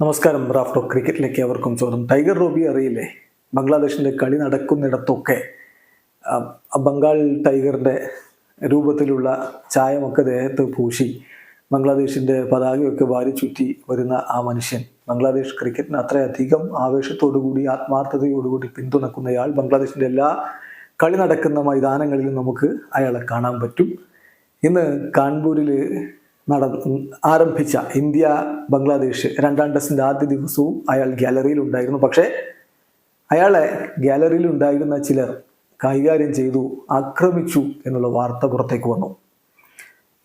നമസ്കാരം റാഫ്റ്റോ ക്രിക്കറ്റിലേക്ക് അവർക്കും സ്വാഗതം. ടൈഗർ റോബി അറിയില്ലേ ബംഗ്ലാദേശിന്റെ കളി നടക്കുന്നിടത്തൊക്കെ ബംഗാൾ ടൈഗറിന്റെ രൂപത്തിലുള്ള ചായമൊക്കെ ദേഹത്ത് പൂശി ബംഗ്ലാദേശിന്റെ പതാകയൊക്കെ വാരി ചുറ്റി വരുന്ന ആ മനുഷ്യൻ. ബംഗ്ലാദേശ് ക്രിക്കറ്റിന് അത്രയധികം ആവേശത്തോടുകൂടി ആത്മാർത്ഥതയോടുകൂടി പിന്തുണക്കുന്നയാൾ ബംഗ്ലാദേശിന്റെ എല്ലാ കളി നടക്കുന്ന മൈതാനങ്ങളിലും നമുക്ക് അയാളെ കാണാൻ പറ്റും. ഇന്ന് കാൺപൂരിൽ നട ആരംഭിച്ച ഇന്ത്യ ബംഗ്ലാദേശ് രണ്ടാം ടെസ്റ്റിന്റെ ആദ്യ ദിവസവും അയാൾ ഗാലറിയിൽ ഉണ്ടായിരുന്നു. പക്ഷേ അയാളെ ഗാലറിയിൽ ഉണ്ടായിരുന്ന ചിലർ കൈകാര്യം ചെയ്തു ആക്രമിച്ചു എന്നുള്ള വാർത്ത പുറത്തേക്ക് വന്നു.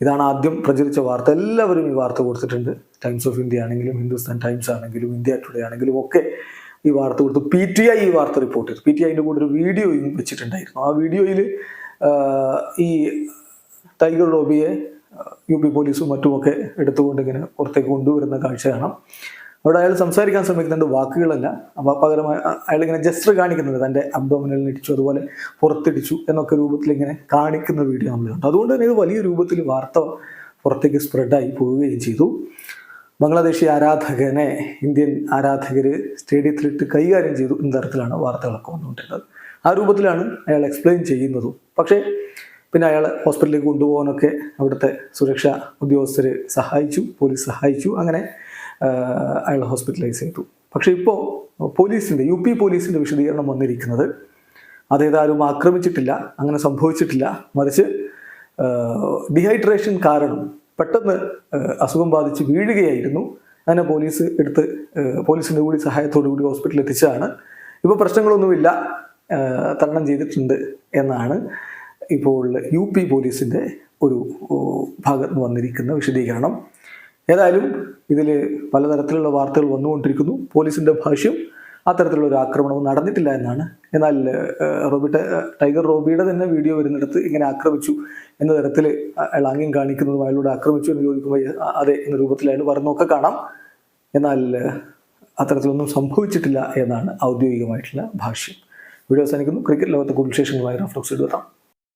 ഇതാണ് ആദ്യം പ്രചരിച്ച വാർത്ത. എല്ലാവരും ഈ വാർത്ത കൊടുത്തിട്ടുണ്ട്. ടൈംസ് ഓഫ് ഇന്ത്യ ആണെങ്കിലും ഹിന്ദുസ്ഥാൻ ടൈംസ് ആണെങ്കിലും ഇന്ത്യ ടുഡേ ആണെങ്കിലും ഒക്കെ ഈ വാർത്ത കൊടുത്തു. പി ടി ഐ ഈ വാർത്ത റിപ്പോർട്ട് ചെയ്തു. പി ടി ഐന്റെ കൂടെ ഒരു വീഡിയോയും വെച്ചിട്ടുണ്ടായിരുന്നു. ആ വീഡിയോയിൽ ഈ ടൈഗർ റോബിയെ യു പി പോലീസും മറ്റുമൊക്കെ എടുത്തുകൊണ്ട് ഇങ്ങനെ പുറത്തേക്ക് കൊണ്ടുവരുന്ന കാഴ്ച കാണാം. അവിടെ അയാൾ സംസാരിക്കാൻ ശ്രമിക്കുന്നുണ്ട് വാക്കുകളല്ല. അപ്പോൾ പകരമായി അയാൾ ഇങ്ങനെ ജസ്റ്റർ കാണിക്കുന്നുണ്ട് തന്റെ അബ്ഡോമിനലിൽ ഇടിച്ചു അതുപോലെ പുറത്തിടിച്ചു എന്നൊക്കെ രൂപത്തിൽ ഇങ്ങനെ കാണിക്കുന്ന വീഡിയോ നമ്മൾ കണ്ടു. അതുകൊണ്ട് തന്നെ ഇത് വലിയ രൂപത്തിൽ വാർത്ത പുറത്തേക്ക് സ്പ്രെഡായി പോവുകയും ചെയ്തു. ബംഗ്ലാദേശി ആരാധകനെ ഇന്ത്യൻ ആരാധകർ സ്റ്റേഡിയത്തിലിട്ട് കൈകാര്യം ചെയ്തു എന്ന തരത്തിലാണ് വാർത്തകളൊക്കെ വന്നുകൊണ്ടിരുന്നത്. ആ രൂപത്തിലാണ് അയാൾ എക്സ്പ്ലെയിൻ ചെയ്യുന്നതും. പക്ഷേ പിന്നെ അയാളെ ഹോസ്പിറ്റലിലേക്ക് കൊണ്ടുപോകാനൊക്കെ അവിടുത്തെ സുരക്ഷാ ഉദ്യോഗസ്ഥർ സഹായിച്ചു പോലീസ് സഹായിച്ചു അങ്ങനെ അയാൾ ഹോസ്പിറ്റലൈസ് ചെയ്തു. പക്ഷേ ഇപ്പോൾ പോലീസിന്റെ യു പി പോലീസിന്റെ വിശദീകരണം വന്നിരിക്കുന്നത് അതേതാരും ആക്രമിച്ചിട്ടില്ല അങ്ങനെ സംഭവിച്ചിട്ടില്ല. മറിച്ച് ഡിഹൈഡ്രേഷൻ കാരണം പെട്ടെന്ന് അസുഖം ബാധിച്ച് വീഴുകയായിരുന്നു. അങ്ങനെ പോലീസ് എടുത്ത് പോലീസിന്റെ കൂടി സഹായത്തോടു കൂടി ഹോസ്പിറ്റലിൽ എത്തിച്ചതാണ്. ഇപ്പോൾ പ്രശ്നങ്ങളൊന്നുമില്ല തരണം ചെയ്തിട്ടുണ്ട് എന്നാണ്. ഇപ്പോൾ യു പി പോലീസിന്റെ ഒരു ഭാഗത്ത് വന്നിരിക്കുന്ന വിശദീകരണം. ഏതായാലും ഇതിൽ പലതരത്തിലുള്ള വാർത്തകൾ വന്നുകൊണ്ടിരിക്കുന്നു. പോലീസിന്റെ ഭാഷ്യം അത്തരത്തിലുള്ള ഒരു ആക്രമണവും നടന്നിട്ടില്ല എന്നാണ്. എന്നാൽ റോബി ടൈഗർ റോബിയുടെ തന്നെ വീഡിയോ വരുന്നിടത്ത് ഇങ്ങനെ ആക്രമിച്ചു എന്ന തരത്തിൽ അയാൾ ആംഗ്യം കാണിക്കുന്നതും അയാളോട് ആക്രമിച്ചു എന്ന് ചോദിക്കുമ്പോൾ അതെ എന്ന രൂപത്തിൽ അയാൾ പറഞ്ഞൊക്കെ കാണാം. എന്നാൽ അത്തരത്തിലൊന്നും സംഭവിച്ചിട്ടില്ല എന്നാണ് ഔദ്യോഗികമായിട്ടുള്ള ഭാഷ്യം. വീഡിയോ അവസാനിക്കുന്നു. ക്രിക്കറ്റ് ലോകത്തെ കൂടുതൽ വിശേഷങ്ങളുമായി റഫ്ലോക്സ് എടുത്താം